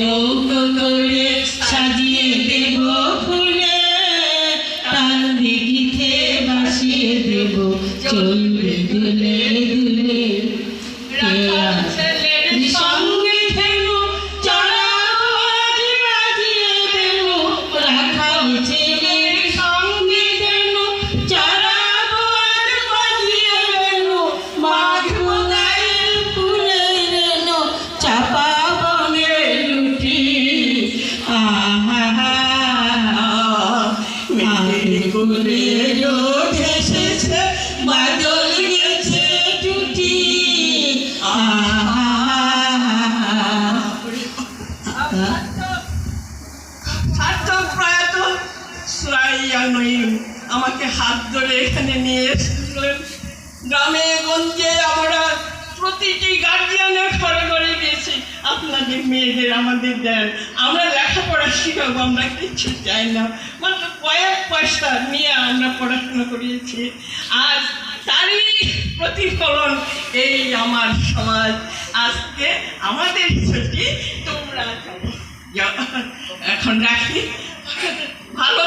নৌকো করে সাজিয়ে দেব ফুলে তার দিঘিতে বাসিয়ে দেব। চলবে দুলে দুলে আমাকে হাত ধরে এখানে নিয়ে গ্রামে গঞ্জে আমরা প্রতিটি গার্জিয়ানের ঘরে ঘরে গেছি আপনাদের মেয়েদের আমাদের দেন। আমরা লেখাপড়া শিখাবো আমরা কিচ্ছু চাই না। মাত্র কয়েক পয়সা নিয়ে আমরা পড়াশোনা করিয়েছি। আর তারই প্রতিফলন এই আমার সমাজ। আজকে আমাদের ছুটি, তোমরা। এখন রাখি। ভালো